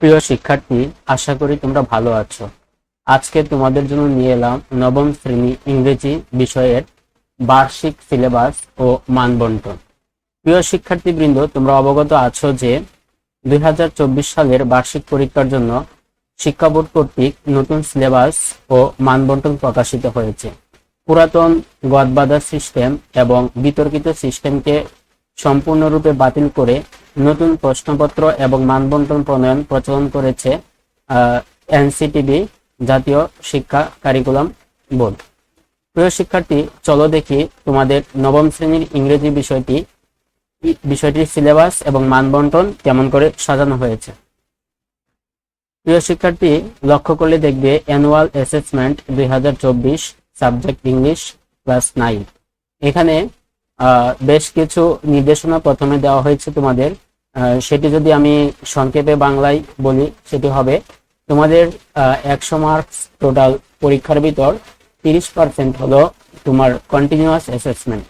প্রিয় শিক্ষার্থী, আশা করি তোমরা ভালো আছো। আজকে তোমাদের জন্য নিয়ে এলাম নবম শ্রেণি ইংরেজি বিষয়ের বার্ষিক সিলেবাস ও মানবন্টন। প্রিয় শিক্ষার্থীবৃন্দ, তোমরা অবগত আছো যে দুই হাজার চব্বিশ সালের বার্ষিক পরীক্ষার জন্য শিক্ষা বোর্ড কর্তৃক নতুন সিলেবাস ও মানবন্টন প্রকাশিত হয়েছে। পুরাতন গদবাধা সিস্টেম এবং বিতর্কিত সিস্টেমকে সম্পূর্ণরূপে বাতিল করে নতুন প্রশ্নপত্র এবং মানবন্টন প্রণয়ন প্রচলন করেছে এনসিটিবি জাতীয় শিক্ষা কারিকুলাম বোর্ড। প্রিয় শিক্ষার্থী, চলো দেখি তোমাদের নবম শ্রেণির ইংরেজি বিষয়টি, বিষয়টির সিলেবাস এবং মানবন্টন কেমন করে সাজানো হয়েছে। প্রিয় শিক্ষার্থী, লক্ষ্য করলে দেখবে অ্যানুয়াল অ্যাসেসমেন্ট দুই হাজার চব্বিশ সাবজেক্ট ইংলিশ ক্লাস নাইন। এখানে বেশ কিছু নির্দেশনা প্রথমে দেওয়া হয়েছে তোমাদের। সেটি যদি আমি সংক্ষেপে বাংলায় বলি, সেটি হবে, তোমাদের একশো মার্কস টোটাল পরীক্ষার ভিতর তিরিশ পার্সেন্ট হলো তোমার কন্টিনিউয়াস অ্যাসেসমেন্ট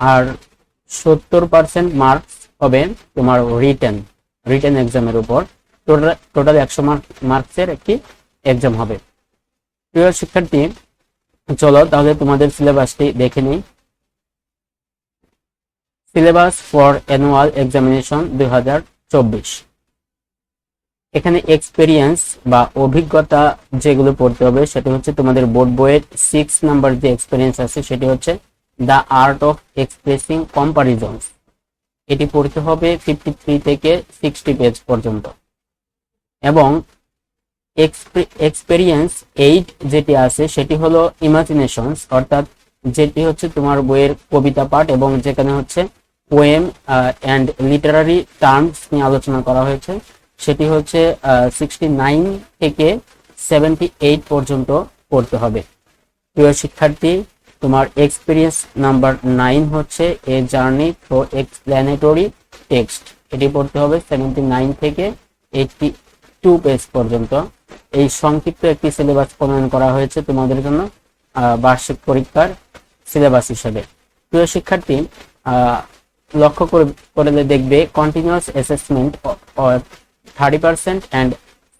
আর সত্তর পার্সেন্ট মার্কস হবে তোমার রিটেন রিটেন এক্সামের উপর। টোটাল টোটাল একশো মার্ক মার্কসের একটি এক্সাম হবে। প্রিয় শিক্ষার্থী, চলো তাহলে তোমাদের সিলেবাসটি দেখে নিই। সিলেবাস ফর অ্যানুয়াল এক্সামিনেশন দুই হাজার চব্বিশ। এখানে এক্সপেরিয়েন্স বা অভিজ্ঞতা যেগুলো পড়তে হবে, সেটা হচ্ছে তোমাদের বোর্ড বইয়ের সিক্স নাম্বার যে এক্সপেরিয়েন্স আছে, সেটি হচ্ছে the art of expressing comparisons এটি পড়তে হবে ফিফটি থ্রি থেকে সিক্সটি পেজ পর্যন্ত। এবং এক্সপেরিয়েন্স এইট যেটি আছে, সেটি হলো ইমাজিনেশনস অর্থাৎ যেটি হচ্ছে তোমার বইয়ের কবিতা পাঠ এবং যেখানে হচ্ছে পোয়েম অ্যান্ড লিটারারি টার্মস নিয়ে আলোচনা করা হয়েছে। সেটি হচ্ছে সিক্সটি নাইন থেকে সেভেন্টি এইট পর্যন্ত পড়তে হবে। প্রিয় শিক্ষার্থী, তোমার এক্সপিরিয়েন্স নাম্বার নাইন হচ্ছে a journey through explanatory text এটি পড়তে হবে সেভেন্টি নাইন থেকে এইটটি টু পেজ পর্যন্ত। এই সংক্ষিপ্ত একটি সিলেবাস প্রণয়ন করা হয়েছে তোমাদের জন্য বার্ষিক পরীক্ষার সিলেবাস হিসেবে। প্রিয় শিক্ষার্থী লক্ষ্য করে করলে দেখবে continuous assessment thirty percent and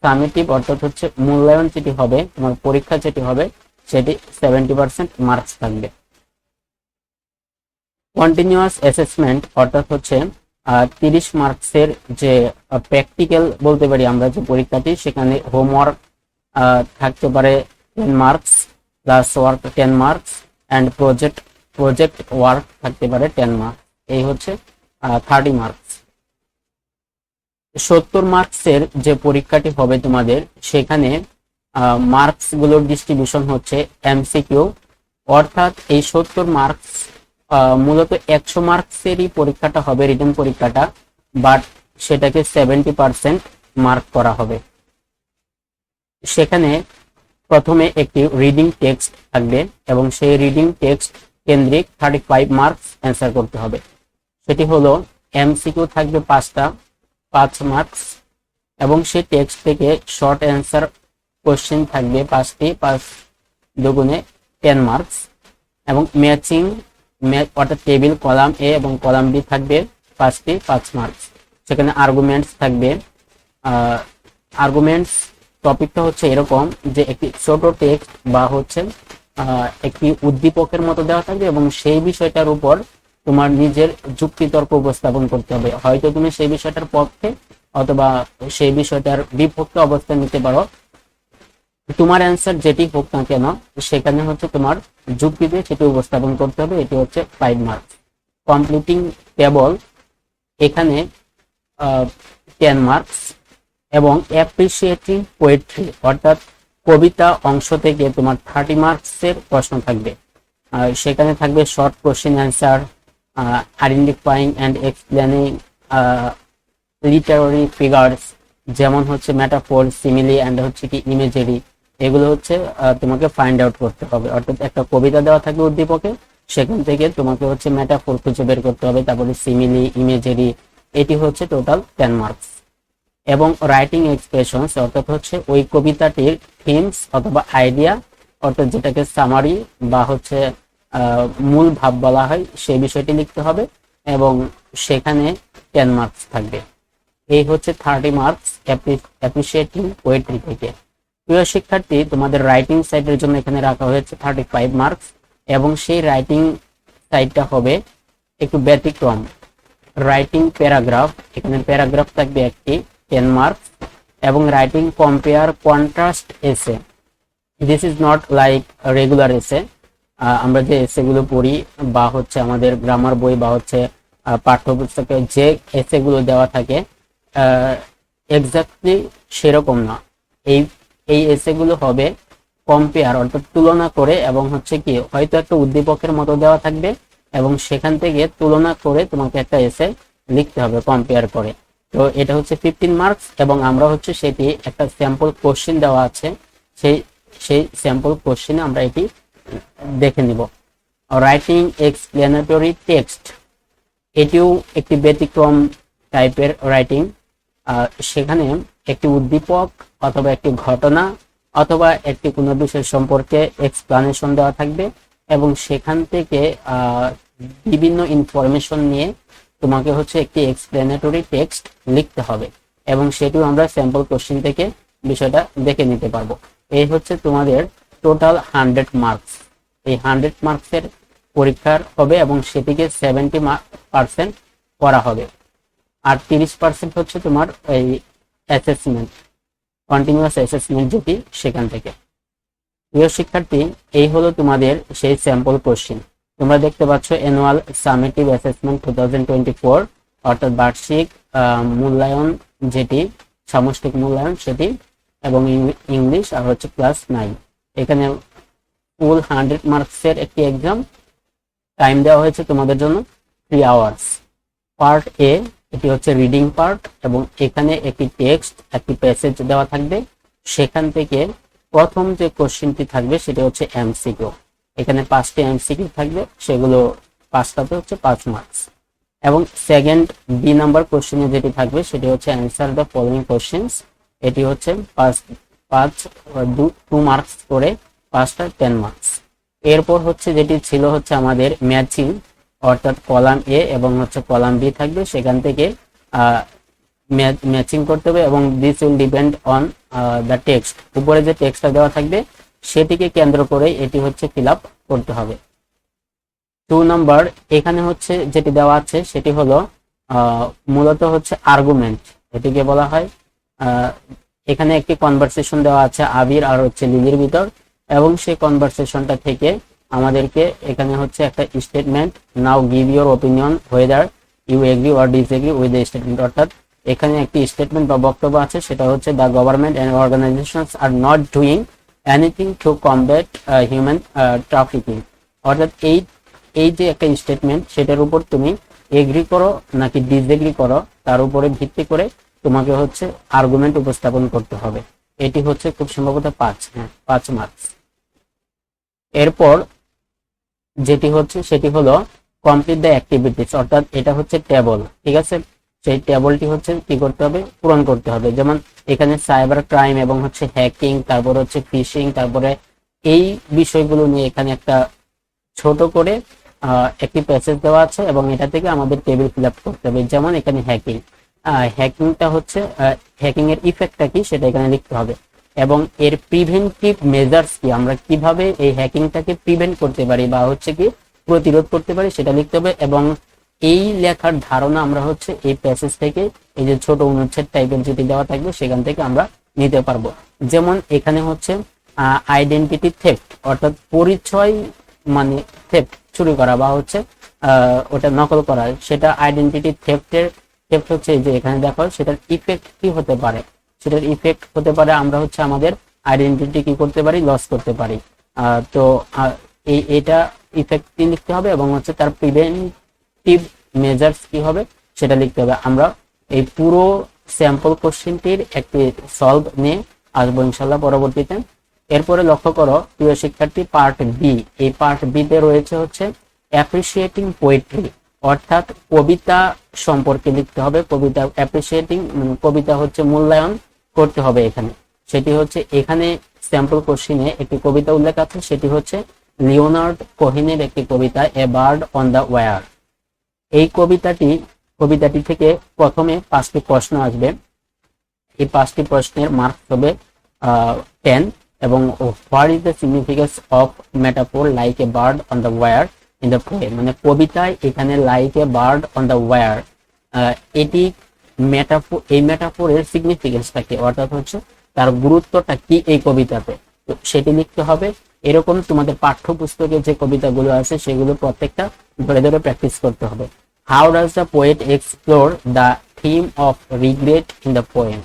summative অর্থাৎ হচ্ছে মূল্যায়ন যেটি হবে তোমার পরীক্ষা যেটি হবে, সেটি সেভেন্টি পার্সেন্ট মার্কস থাকবে। কন্টিনিউয়াস অ্যাসেসমেন্ট অর্থাৎ হচ্ছে তিরিশ মার্কসের যে প্র্যাকটিক্যাল বলতে পারি আমরা যে পরীক্ষাটি, সেখানে হোমওয়ার্ক থাকতে পারে ten marks plus work ten marks and project project work থাকতে পারে টেন মার্কস এই হচ্ছে থার্টি মার্কস সত্তর মার্কসের যে পরীক্ষাটি হবে তোমাদের, সেখানে মার্কসগুলোর ডিস্ট্রিবিউশন হচ্ছে এমসিকিউ অর্থাৎ এই সত্তর মার্কস মূলত একশো মার্কসেরই পরীক্ষাটা হবে রিটেন পরীক্ষাটা বাট সেটাকে সেভেন্টি পার্সেন্ট মার্ক করা হবে। সেখানে প্রথমে একটি রিডিং টেক্সট থাকবে এবং সেই রিডিং টেক্সট কেন্দ্রিক থার্টি ফাইভ মার্কস অ্যান্সার করতে হবে। সেটি হলো এমসিকিউ থাকবে পাঁচটা, পাঁচ মার্কস এবং সেই টেক্সট থেকে শর্ট অ্যান্সার কোশ্চেন থাকবে পাঁচটি, পাঁচ দুগুণে টেন মার্কস এবং ম্যাচিং অর্থাৎ টেবিল কলাম এ এবং কলাম বি থাকবে পাঁচটি, পাঁচ মার্কস সেখানে আর্গুমেন্টস থাকবে আর্গুমেন্টস টপিকটা হচ্ছে এরকম যে একটি ছোট টেক্সট বা হচ্ছে একটি উদ্দীপকের মতো দেওয়া থাকবে এবং সেই বিষয়টার উপর তোমার নিজের যুক্তিতর্ক উপস্থাপন করতে হবে। হয়তো তুমি সেই বিষয়টার পক্ষে অথবা সেই বিষয়টার বিপক্ষে অবস্থান নিতে পারো। তোমার অ্যান্সার যেটি হোক না কেন, সেখানে হচ্ছে তোমার যুক্তি দিয়ে সেটি উপস্থাপন করতে হবে। এটি হচ্ছে ফাইভ মার্কস কমপ্লিটিং টেবল এখানে টেন মার্কস এবং অ্যাপ্রিসিয়েটিং পোয়েট্রি অর্থাৎ কবিতা অংশ থেকে তোমার থার্টি মার্কসের প্রশ্ন থাকবে। আর সেখানে থাকবে short question answer identifying and explaining literary figures যেমন হচ্ছে মেটাফোর সিমিলি অ্যান্ড হচ্ছে কি ইমেজেরি এগুলো হচ্ছে তোমাকে ফাইন্ড আউট করতে হবে। অর্থাৎ একটা কবিতা দেওয়া থাকবে উদ্দীপকে, সেখান থেকে তোমাকে হচ্ছে মেটাফোর খুঁজে বের করতে হবে, তারপরে সিমিলি ইমেজেরি এটি হচ্ছে টোটাল টেন মার্কস এবং রাইটিং এক্সপ্রেশনস অর্থাৎ হচ্ছে ওই কবিতাটির থিমস অথবা আইডিয়া অর্থাৎ যেটাকে সামারি বা হচ্ছে মূল ভাব বলা হয়, সেই বিষয়টি লিখতে হবে এবং সেখানে টেন মার্কস থাকবে। এই হচ্ছে থার্টি মার্কস অ্যাপ্রিসিয়েটিং পোয়েট্রি থেকে। প্রিয় শিক্ষার্থী, তোমাদের রাইটিং সাইডের জন্য এখানে রাখা হয়েছে থার্টি ফাইভ মার্কস এবং সেই রাইটিং সাইডটা হবে একটু ব্যতিক্রম। রাইটিং প্যারাগ্রাফ এখানে প্যারাগ্রাফ থাকবে একটি টেন মার্কস এবং writing compare contrast essay this is not like regular essay আমরা যে এসেগুলো পড়ি, বা হচ্ছে আমাদের গ্রামার বই, বা হচ্ছে পাঠ্যপুস্তকে যে এসেগুলো দেওয়া থাকে এক্স্যাক্টলি সেরকম না। এই এই এসেগুলো হবে কম্পেয়ার অর্থাৎ তুলনা করে, এবং হচ্ছে কি, হয়তো একটা উদ্দীপকের মতো দেওয়া থাকবে, এবং সেখান থেকে তুলনা করে তোমাকে একটা এসে লিখতে হবে কম্পেয়ার করে। তো এটা হচ্ছে ফিফটিন মার্কস এবং আমরা হচ্ছে সেটি একটা স্যাম্পল কোশ্চেন দেওয়া আছে। সেই সেই স্যাম্পল কোশ্চেনে আমরা এটি দেখে নিব। রাইটিং এক্সপ্লেনেটরি টেক্সট এটিও একটি ব্যতিক্রম টাইপের রাইটিং সেখানে একটি উদ্দীপক অথবা একটি ঘটনা অথবা একটি কোনো বিষয় সম্পর্কে এক্সপ্লানেশন দেওয়া থাকবে এবং সেখান থেকে বিভিন্ন ইনফরমেশন নিয়ে তোমাকে হচ্ছে একটি এক্সপ্লেনেটরি টেক্সট লিখতে হবে এবং সেটিও আমরা স্যাম্পল কোশ্চেন থেকে বিষয়টা দেখে নিতে পারব। এই হচ্ছে তোমাদের টোটাল হান্ড্রেড মার্কস এই হান্ড্রেড মার্কসের পরীক্ষার হবে এবং সেটিকে সেভেন্টি পার্সেন্ট করা হবে। আর তিরিশ পার্সেন্ট হচ্ছে তোমার এই অ্যাসেসমেন্ট কন্টিনিউয়াস অ্যাসেসমেন্ট যেটি সেখান থেকে। প্রিয় শিক্ষার্থী, এই হলো তোমাদের সেই স্যাম্পল কোশ্চেন তোমরা দেখতে পাচ্ছ annual summative assessment two thousand twenty four অর্থাৎ বার্ষিক মূল্যায়ন যেটি, সামষ্টিক মূল্যায়ন সেটি, এবং ইংলিশ আর হচ্ছে ক্লাস নাইন এখানে ফুল হান্ড্রেড মার্কসের একটি এক্সাম টাইম দেওয়া হয়েছে তোমাদের জন্য থ্রি আওয়ার্স পার্ট এ এটি হচ্ছে রিডিং পার্ট এবং এখানে একটি টেক্সট একটি প্যাসেজ দেওয়া থাকবে। সেখান থেকে প্রথম যে কোশ্চেনটি থাকবে সেটা হচ্ছে এমসিকিউ এখানে পাঁচটি এমসিকিউ থাকবে, সেগুলো পাঁচটাতে হচ্ছে পাঁচ মার্কস এবং সেকেন্ড বি নাম্বার কোশ্চেনে যেটি থাকবে, সেটি হচ্ছে অ্যান্সার দ্য ফলোইং কোশ্চেন্স এটি হচ্ছে পাঁচ পাঁচ টু মার্কস করে পাঁচটা টেন মার্কস এরপর হচ্ছে যেটি ছিল হচ্ছে আমাদের ম্যাচিং অর্থাৎ কলাম এ এবং হচ্ছে কলাম বি থাকবে। সেখান থেকে ম্যাচিং করতে হবে এবং this will depend on the text উপরে যে টেক্সটটা দেওয়া থাকবে, সেটিকে কেন্দ্র করে এটি হচ্ছে ফিল করতে হবে। টু নাম্বার এখানে হচ্ছে যেটি দেওয়া আছে, সেটি হলো মূলত হচ্ছে আর্গুমেন্ট এটিকে বলা হয় এখানে একটি কনভারসেশন দেওয়া আছে আবির আর হচ্ছে লিলির ভিতর, এবং সেই কনভারসেশনটা থেকে আমাদেরকে এখানে হচ্ছে একটা statement now give your opinion whether you agree or disagree with the statement অর্থাৎ এখানে একটি স্টেটমেন্ট বা বক্তব্য আছে, সেটা হচ্ছে the government and organisations are not doing anything to combat human trafficking অর্থাৎ এই এই যে একটা স্টেটমেন্ট সেটার উপর তুমি এগ্রি করো নাকি ডিসএগ্রি করো, তার উপরে ভিত্তি করে তোমাকে হচ্ছে আর্গুমেন্ট উপস্থাপন করতে হবে। এটি হচ্ছে খুব সম্ভবত পাঁচ হ্যাঁ পাঁচ মার্কস এরপর যেটি হচ্ছে, সেটি হলো কমপ্লিট দ্য অ্যাক্টিভিটিস অর্থাৎ এটা হচ্ছে টেবল ঠিক আছে? সেই টেবলটি হচ্ছে কি করতে হবে? পূরণ করতে হবে। যেমন এখানে সাইবার ক্রাইম এবং হচ্ছে হ্যাকিং তারপর হচ্ছে ফিশিং তারপরে এই বিষয়গুলো নিয়ে এখানে একটা ছোট করে একটি প্যাসেজ দেওয়া আছে এবং এটা থেকে আমাদের টেবিল ফিল করতে হবে। যেমন এখানে হ্যাকিং হ্যাকিংটা হচ্ছে হ্যাকিং এর ইফেক্টটা কি সেটা এখানে লিখতে হবে। এবং এর প্রিভেন্টিভ মেজার্স কি? আমরা কীভাবে এই হ্যাকিংটাকে প্রিভেন্ট করতে পারি বা হচ্ছে কি প্রতিরোধ করতে পারি সেটা লিখতে হবে। এবং এই লেখার ধারণা আমরা হচ্ছে এই প্যাসেজ থেকে এই যে ছোট অনুচ্ছেদ টাইপের যদি দেওয়া থাকবে, সেখান থেকে আমরা নিতে পারব। যেমন এখানে হচ্ছে আইডেন্টিটি থেফট অর্থাৎ পরিচয় মানে থেফট চুরি করা বা হচ্ছে ওটা নকল করা, সেটা আইডেন্টিটি থেফটের থেফট হচ্ছে যে এখানে দেখো, সেটার ইফেক্ট কি হতে পারে? সেটার ইফেক্ট হতে পারে আমরা হচ্ছে আমাদের আইডেন্টিটি কি করতে পারি? লস করতে পারি। তো এই, এটা ইফেক্ট কি লিখতে হবে এবং হচ্ছে তার প্রিভেন্টিভ মেজার্স কি হবে সেটা লিখতে হবে। আমরা এই পুরো স্যাম্পল কোশ্চেনটির একটি সলভ নিয়ে আসব ইনশাল্লাহ পরবর্তীতে। এরপরে লক্ষ্য করো, প্রিয় শিক্ষার্থী পার্ট বি এই পার্ট বি তে রয়েছে হচ্ছে অ্যাপ্রিসিয়েটিং পোয়েট্রি অর্থাৎ কবিতা সম্পর্কে লিখতে হবে, কবিতা অ্যাপ্রিসিয়েটিং কবিতা হচ্ছে মূল্যায়ন করতে হবে এখানে। সেটি হচ্ছে এখানে স্যাম্পল কোশ্চিনে একটি কবিতা উল্লেখ আছে, সেটি হচ্ছে লিওনার্ড কোহিনের একটি কবিতা a bird on the wire এই কবিতাটি কবিতাটি থেকে প্রথমে পাঁচটি প্রশ্ন আসবে। এই পাঁচটি প্রশ্নের মার্কস হবে টেন এবং what is the significance of metaphor like a bird on the wire in the poem মানে কবিতায় এখানে like a bird on the wire এটি মেটাফোর এই মেটাফোরের সিগনিফিকেন্সটা কি? অর্থাৎ হচ্ছে তার গুরুত্বটা কি এই কবিতাতে? তো সেটি লিখতে হবে। এরকম তোমাদের পাঠ্যপুস্তকে যে কবিতাগুলো আছে সেগুলো প্রত্যেকটা ধরে ধরে প্র্যাকটিস করতে হবে। How does the poet explore the theme of regret in the poem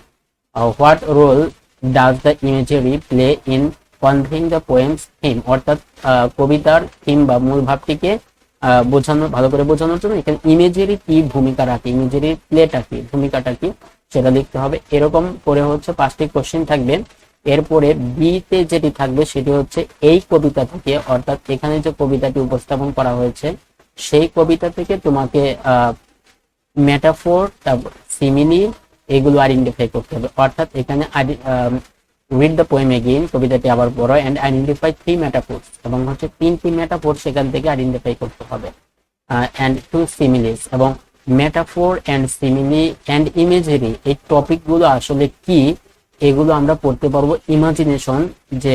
what role does the imagery play in conveying the poem's theme অর্থাৎ কবিতার থিম বা মূল ভাবটিকে বোঝানো, ভালো করে বোঝানোর জন্য এখানে ইমেজেরই কি ভূমিকা রাখে ইমেজেরই প্লেটা কি, ভূমিকাটা কি, সেটা লিখতে হবে। এরকম করে হচ্ছে পাঁচটি কোশ্চেন থাকবে। এরপরে বিতে যেটি থাকবে সেটি হচ্ছে এই কবিতা থেকে, অর্থাৎ এখানে যে কবিতাটি উপস্থাপন করা হয়েছে, সেই কবিতা থেকে তোমাকে মেটাফোর তারপর সিমিলি এগুলো আইডেন্টিফাই করতে হবে। অর্থাৎ এখানে রিড দ্য পোয়েম এগেইন কবিতাটি আবার পড়ো অ্যান্ড আইডেন্টিফাই থ্রি মেটাফোর্স এবং হচ্ছে তিনটি মেটাফোর সেখান থেকে আইডেন্টিফাই করতে হবে। অ্যান্ড টু সিমিলিস এবং metaphor and simile and imagery এই টপিকগুলো আসলে কি, এগুলো আমরা পড়তে পারব ইমাজিনেশন যে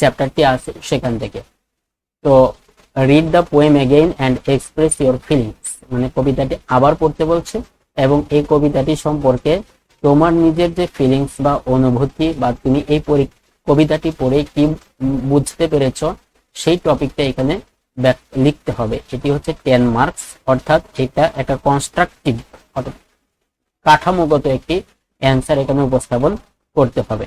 চ্যাপ্টারটি আছে সেখান থেকে। তো read the poem again and express your feelings মানে কবিতাটি আবার পড়তে বলছে, এবং এই কবিতাটি সম্পর্কে তোমার নিজের যে ফিলিংস বা অনুভূতি বা তুমি এই কবিতাটি পড়ে কি বুঝতে পেরেছ, সেই টপিকটা এখানে লিখতে হবে। এটি হচ্ছে টেন মার্কস অর্থাৎ এটা একটা কনস্ট্রাকটিভ অর্থাৎ কাঠামোগত একটি অ্যান্সার এখানে উপস্থাপন করতে হবে।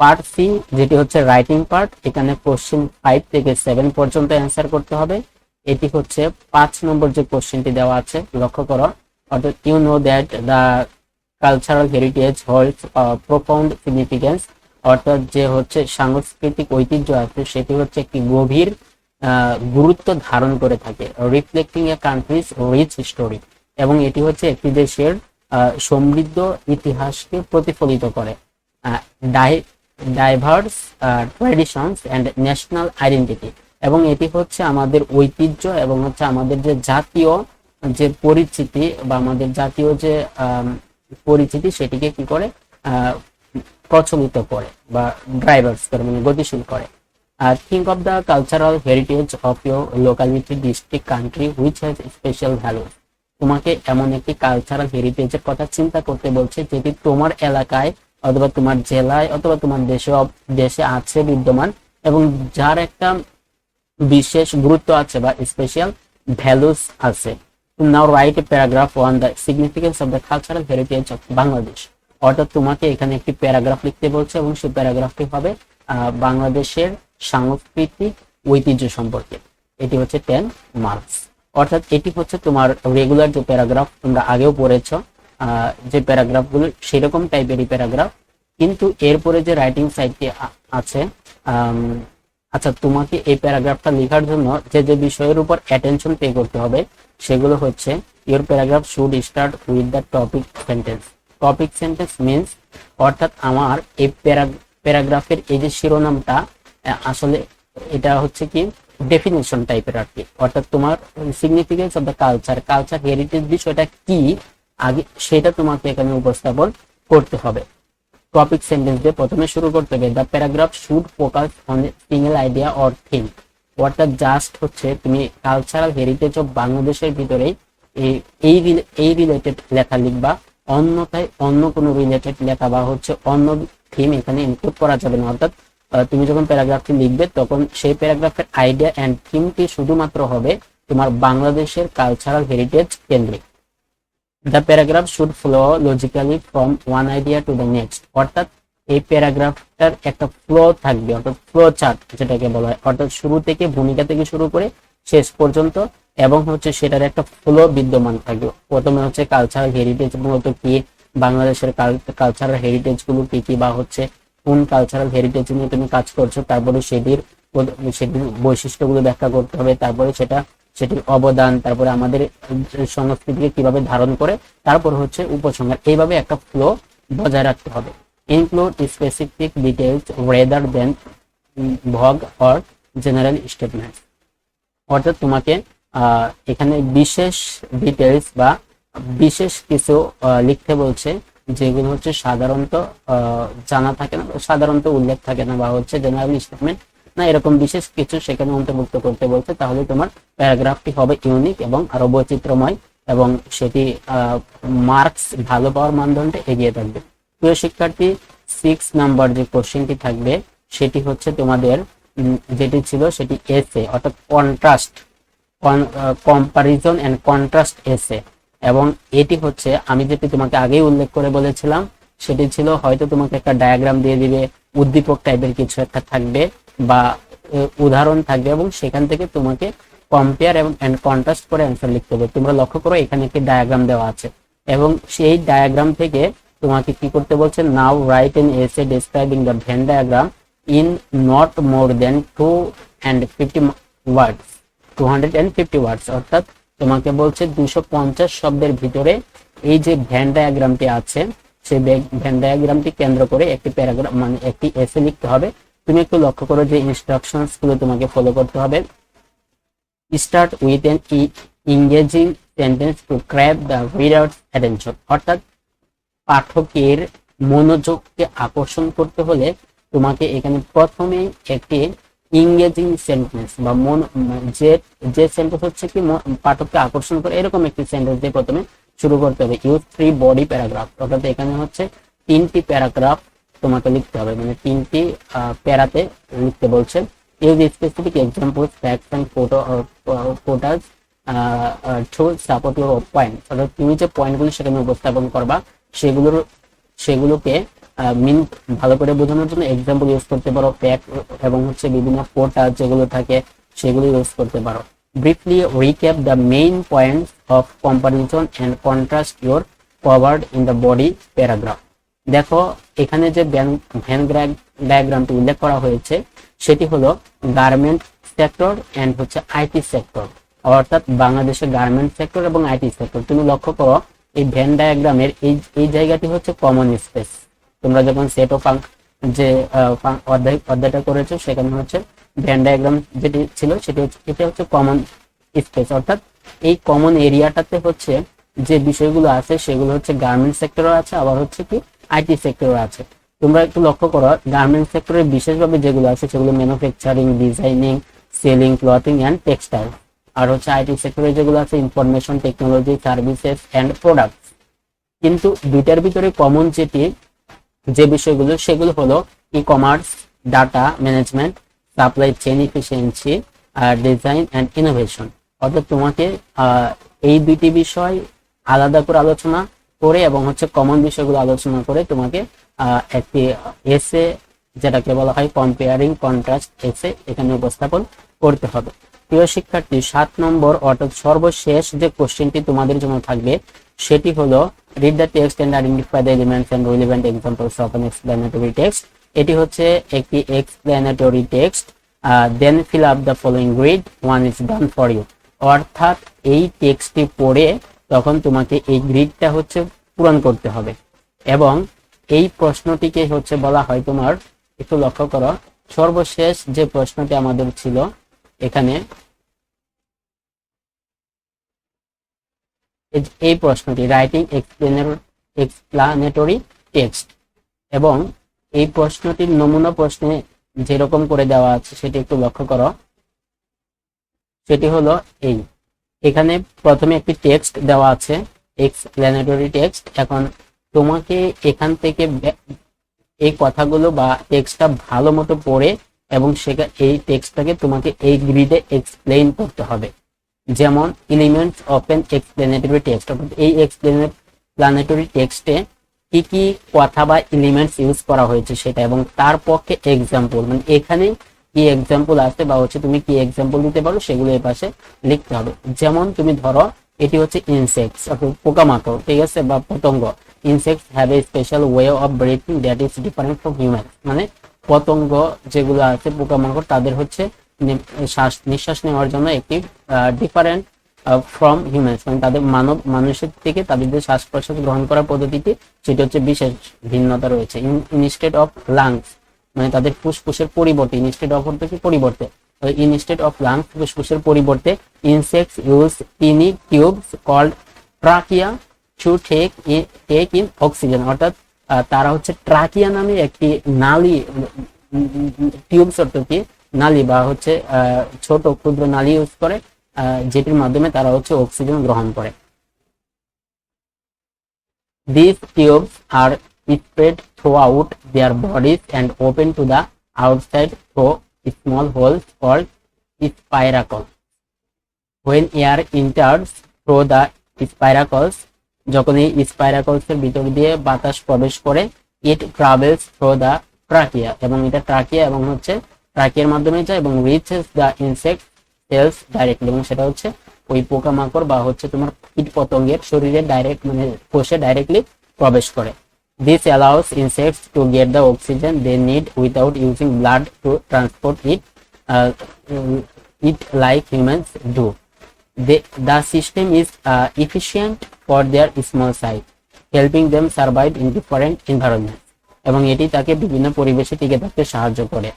পার্ট সি যেটি হচ্ছে রাইটিং পার্ট এখানে কোশ্চেন ফাইভ থেকে সেভেন পর্যন্ত অ্যান্সার করতে হবে। এটি হচ্ছে পাঁচ নম্বর যে কোশ্চেনটি দেওয়া আছে, লক্ষ্য করো, অর্থাৎ you know that the cultural heritage holds profound significance অর্থাৎ যে হচ্ছে সাংস্কৃতিক ঐতিহ্য আছে, সেটি হচ্ছে একটি গভীর গুরুত্ব ধারণ করে থাকে reflecting a country's rich story এবং এটি হচ্ছে একটি দেশের সমৃদ্ধ ইতিহাসকে প্রতিফলিত করে। Diverse traditions and national identity এবং এটি হচ্ছে আমাদের ঐতিহ্য এবং হচ্ছে আমাদের যে জাতীয় যে পরিচিতি বা আমাদের জাতীয় যে পরিচিতি সেটিকে কি করে? প্রচলিত করে বা ড্রাইভার্স করে মানে গতিশীল করে। আর think of the cultural heritage of your locality district country which has special value তোমাকে এমন একটি কালচারাল হেরিটেজের কথা চিন্তা করতে বলছে যেটি তোমার এলাকায় অথবা তোমার জেলায় অথবা তোমার দেশে দেশে আছে বিদ্যমান এবং যার একটা বিশেষ গুরুত্ব আছে বা স্পেশাল ভ্যালুস আছে। Now write a paragraph on the significance of the cultural heritage of Bangladesh অর্থাৎ তোমাকে এখানে একটি প্যারাগ্রাফ লিখতে বলছে এবং সেই প্যারাগ্রাফটি হবে বাংলাদেশের সাংস্কৃতিক ঐতিহ্য সম্পর্কে। এটি হচ্ছে টেন মার্কস অর্থাৎ এটি হচ্ছে তোমার রেগুলার যে প্যারাগ্রাফ তোমরা আগেও পড়েছো যে প্যারাগ্রাফগুলো সেরকম টাইপেরই প্যারাগ্রাফ। কিন্তু এরপরে যে রাইটিং সাইডটি আছে আচ্ছা তোমাকে এই প্যারাগ্রাফটা লেখার জন্য যে যে বিষয়ের উপর অ্যাটেনশন পে করতে হবে সেগুলো হচ্ছে your paragraph should start with the topic sentence topic sentence means অর্থাৎ আমার এই প্যারাগ্রাফের এই যে শিরোনামটা আসলে এটা হচ্ছে কি ডেফিনেশন টাইপের আর কি। অর্থাৎ তোমার significance of the culture culture heritage বিষয়টা কি, আগে সেটা তোমাকে এখানে উপস্থাপন করতে হবে। টপিক সেন্টেন্স দিয়ে প্রথমে শুরু করতে হবে the paragraph should focus on single idea or theme অর্থাৎ জাস্ট হচ্ছে তুমি কালচারাল হেরিটেজ অফ বাংলাদেশের ভিতরেই এই এই রিলেটেড লেখা লিখবা। অন্যথায় অন্য কোনো রিলেটেড লেখা বা হচ্ছে অন্য থিম এখানে ইনক্লুড করা যাবে না। অর্থাৎ তুমি যখন প্যারাগ্রাফটি লিখবে, তখন সেই প্যারাগ্রাফের আইডিয়া অ্যান্ড থিমটি শুধুমাত্র হবে তোমার বাংলাদেশের কালচারাল হেরিটেজ কেন্দ্রিক the paragraph should flow logically from one idea to the next অর্থাৎ এই প্যারাগ্রাফটার একটা ফ্লো থাকবে, অর্থাৎ ফ্লো চার্ট যেটাকে বলা হয়। অর্থাৎ শুরু থেকে, ভূমিকা থেকে শুরু করে শেষ পর্যন্ত, এবং হচ্ছে সেটার একটা ফ্লো বিদ্যমান থাকবে। প্রথমে হচ্ছে কালচারাল হেরিটেজ মূলত কি, বাংলাদেশের কালচারাল হেরিটেজগুলো কি কি, বা হচ্ছে কোন কালচারাল হেরিটেজ নিয়ে তুমি কাজ করছ, তারপরে সেটির সেটির বৈশিষ্ট্যগুলো ব্যাখ্যা করতে হবে, তারপরে সেটা, সেটির অবদান, তারপরে আমাদের সংস্কৃতিকে কীভাবে ধারণ করে, তারপর হচ্ছে উপসংহার। এইভাবে একটা ফ্লো বজায় রাখতে হবে। Include specific details rather than vague or general statement অর্থাৎ তোমাকে এখানে বিশেষ ডিটেলস বা বিশেষ কিছু লিখতে বলছে যেগুলো হচ্ছে সাধারণত জানা থাকে না সাধারণত উল্লেখ থাকে না বা হচ্ছে জেনারেল স্টেটমেন্ট না এরকম বিশেষ কিছু সেখানে অন্তর্ভুক্ত করতে বলছে, তাহলে তোমার প্যারাগ্রাফটি হবে ইউনিক এবং আরও বৈচিত্র্যময় এবং সেটি মার্কস ভালো পাওয়ার মানদণ্ডে এগিয়ে থাকবে। প্রিয় শিক্ষার্থী সিক্স নাম্বার যে কোশ্চেনটি থাকবে, সেটি হচ্ছে তোমাদের যেটি ছিল সেটি এসে অর্থাৎ কন্ট্রাস্ট কম্পারিজন এন্ড কন্ট্রাস্ট এসে এবং এটি হচ্ছে, আমি যেটি তোমাকে আগেই উল্লেখ করে বলেছিলাম, সেটি ছিল হয়তো তোমাকে একটা ডায়াগ্রাম দিয়ে দিবে, উদ্দীপক টাইপের কিছু একটা থাকবে বা উদাহরণ থাকবে এবং সেখান থেকে তোমাকে কম্পেয়ার এবং এন্ড কন্ট্রাস্ট করে অ্যান্সার লিখতে হবে। তোমরা লক্ষ্য করো, এখানে একটি ডায়াগ্রাম দেওয়া আছে। এবং সেই ডায়াগ্রাম থেকে তোমাকে কি করতে বলছে? Now write an essay describing the Venn diagram in not more than two and fifty words two hundred and fifty words অর্থাৎ তোমাকে বলছে দুশো পঞ্চাশ শব্দের ভিতরে এই যে ভ্যান ডায়াগ্রামটি আছে, সেই ভ্যান ডায়াগ্রামটি কেন্দ্র করে একটি প্যারাগ্রাফ মানে একটি এসে লিখতে হবে। তুমি একটু লক্ষ্য করো যে ইনস্ট্রাকশনসগুলো তোমাকে ফলো করতে হবে। Start with an engaging sentence to grab the reader's attention অর্থাৎ পাঠকের মনোযোগকে আকর্ষণ করতে হলে তোমাকে এখানে প্রথমে একটি ইংগেজিং সেন্টেন্স বা মন, যে যে সেন্টেন্স হচ্ছে কি পাঠককে আকর্ষণ করে এরকম একটি সেন্টেন্স দিয়ে প্রথমে শুরু করতে হবে। ইউজ থ্রি বডি প্যারাগ্রাফ অর্থাৎ এখানে হচ্ছে তিনটি প্যারাগ্রাফ তোমাকে লিখতে হবে। মানে তিনটি প্যারাতে লিখতে বলছে। Use specific examples facts and photo photos to support your point অর্থাৎ তুমি যে পয়েন্টগুলো সেখানে উপস্থাপন করবা সেগুলোর, সেগুলোকে মিন, ভালো করে বোঝানোর জন্য এক্সাম্পল ইউজ করতে পারো প্যাক এবং হচ্ছে বিভিন্ন কোটা যেগুলো থাকে, সেগুলো ইউজ করতে পারো। Briefly recap the main points of comparison and contrast your covered in the body paragraph দেখো, এখানে যে ভ্যান ডায়াগ্রামটি উল্লেখ করা হয়েছে, সেটি হলো গার্মেন্ট সেক্টর অ্যান্ড হচ্ছে আইটি সেক্টর অর্থাৎ বাংলাদেশের গার্মেন্ট সেক্টর এবং আইটি সেক্টর তুমি লক্ষ্য করো এই ভ্যান ডায়াগ্রামের এই এই জায়গাটি হচ্ছে কমন স্পেস তোমরা যখন সেট অফ যে আহ, অধ্যায় অধ্যায়টা করেছ সেখানে হচ্ছে ভ্যান ডায়াগ্রাম যেটি ছিল সেটি হচ্ছে এটা হচ্ছে কমন স্পেস অর্থাৎ এই কমন এরিয়াটাতে হচ্ছে যে বিষয়গুলো আছে সেগুলো হচ্ছে গার্মেন্ট সেক্টরও আছে আবার হচ্ছে কি আইটি সেক্টরও আছে। তোমরা একটু লক্ষ্য করো গার্মেন্ট সেক্টরে বিশেষভাবে যেগুলো আছে সেগুলো manufacturing designing selling clothing and textile আর হচ্ছে আইটি সেক্টরে যেগুলো আছে information technology services and products কিন্তু দুইটার ভিতরে কমন যেটি, যে বিষয়গুলো, সেগুলো হলো e commerce data management supply chain efficiency design and innovation অর্থাৎ তোমাকে এই দুইটি বিষয় আলাদা করে আলোচনা করে এবং হচ্ছে কমন বিষয়গুলো আলোচনা করে তোমাকে একটি এসে যেটাকে বলা হয় কম্পেয়ারিং কন্ট্রাস্ট এসে এখানে উপস্থাপন করতে হবে। প্রিয় শিক্ষার্থী, সাত নম্বর অর্থাৎ সর্বশেষ যে কোশ্চেনটি তোমাদের জন্য থাকবে, সেটি হলো read the text and identify the elements and relevant examples of an explanatory text এটি হচ্ছে একটি explanatory text then fill up the following grid one is done for you অর্থাৎ এই টেক্সটটি পড়ে তখন তোমাকে এই গ্রিডটা হচ্ছে পূরণ করতে হবে। এবং এই প্রশ্নটিকে হচ্ছে বলা হয় তোমার, একটু লক্ষ্য করো, সর্বশেষ যে প্রশ্নটি আমাদের ছিল এখানে এই- প্রশ্নটি রাইটিং এক্সপ্লানেটরি টেক্সট এবং এই প্রশ্নটির নমুনা প্রশ্নে যেরকম করে দেওয়া আছে সেটি একটু লক্ষ্য করো। সেটি হলো এই। এখানে প্রথমে একটি টেক্সট দেওয়া আছে এক্সপ্লেনেটরি টেক্সট এখন তোমাকে এখান থেকে এই কথাগুলো বা টেক্সটটা ভালো মতো পড়ে এবং সেটা এই টেক্সটটাকে তোমাকে এই গ্রিডে এক্সপ্লেইন করতে হবে। যেমন elements of an explanatory text অর্থাৎ এই এক্সপ্লেনেটরি টেক্সটে কি কি কথা বা এলিমেন্টস ইউজ করা হয়েছে সেটা এবং তার পক্ষে এক্সাম্পল মানে এখানে কি এক্সাম্পল আছে বা হচ্ছে তুমি কি এক্সাম্পল দিতে পারো সেগুলো এই পাশে লিখতে হবে। যেমন, তুমি ধরো, এটি হচ্ছে ইনসেক্টস অর্থাৎ পোকামাকড়, ঠিক আছে, বা পতঙ্গ। Insects have a special way of breathing that is different from human মানে পতঙ্গ যেগুলো আছে, পোকামাকড়, তাদের হচ্ছে শ্বাস, নিঃশ্বাস নেওয়ার জন্য একটি ডিফারেন্ট ফ্রম হিউম্যানস মানে তাদের মানব, মানুষের থেকে তাদের যে শ্বাস প্রশ্বাস গ্রহণ করার পদ্ধতিতে সেটা হচ্ছে বিশেষ ভিন্নতা রয়েছে। ইনস্টেড অফ লাংস মানে তাদের ফুসফুসের পরিবর্তে ইনস্টেড অফ অর্থ কি পরিবর্তে? ইনস্টেড অফ লাংস ফুসফুসের পরিবর্তে insects use tiny tubes called trachea to take take in oxygen অর্থাৎ তারা হচ্ছে ট্রাকিয়া নামে একটি নালী টিউব সর্তকি নালী বা হচ্ছে ছোট ক্ষুদ্র নালী ইউজ করে যেটির মাধ্যমে তারা হচ্ছে অক্সিজেন গ্রহণ করে। This tube are spread throughout their bodies and open to the outside through small holes fall spiracle when air enters through the spiracles যখন এই স্পাইরাকলস এর ভিতর দিয়ে বাতাস প্রবেশ করে it travels through the trachea এবং এটা ট্রাকিয়া এবং হচ্ছে ট্রাকিয়ার মাধ্যমে যায় এবং reaches the insect cells directly এবং সেটা হচ্ছে ওই পোকামাকড় বা হচ্ছে তোমার কীট পতঙ্গের শরীরে ডাইরেক্ট মানে কোষে ডাইরেক্টলি প্রবেশ করে। This allows insects to get the oxygen they need without using blood to transport it it like humans do they, the system is uh, efficient for their small size, helping them survive in different environments. এবং এটি তাকে বিভিন্ন পরিবেশে টিকে থাকতে সাহায্য করে।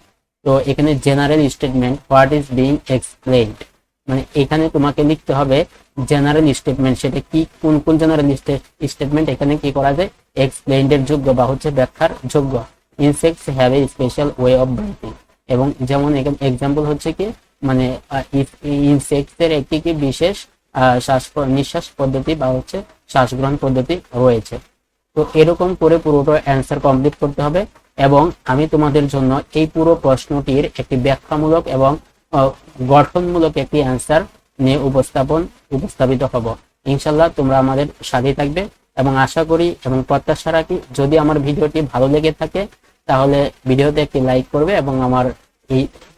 তো এখানে general statement what is being explained মানে এখানে তোমাকে লিখতে হবে জেনারেল স্টেটমেন্ট সেটা কি কোন কোন জেনারেল স্টেটমেন্ট এখানে কি করা যায়? এক্সপ্লেইনড এর যোগ্য বা হচ্ছে ব্যাখ্যার যোগ্য। Insects have a special way of breathing এবং যেমন এখানে এক্সাম্পল হচ্ছে কি মানে ইনসেক্টস এর একটি কি বিশেষ শ্বাস নিঃশ্বাস পদ্ধতি বা হচ্ছে শ্বাস গ্রহণ পদ্ধতি রয়েছে। তো এরকম করে পুরোটা অ্যান্সার কমপ্লিট করতে হবে এবং আমি তোমাদের জন্য এই পুরো প্রশ্নটির একটি ব্যাখ্যামূলক এবং গঠনমূলক একটি অ্যান্সার নিয়ে উপস্থাপন, উপস্থাপিত হব। ইনশাল্লাহ তোমরা আমাদের সাথে থাকবে এবং আশা করি এবং প্রত্যাশা রাখি, যদি আমার ভিডিওটি ভালো লেগে থাকে, তাহলে ভিডিওতে একটি লাইক করবে এবং আমার এই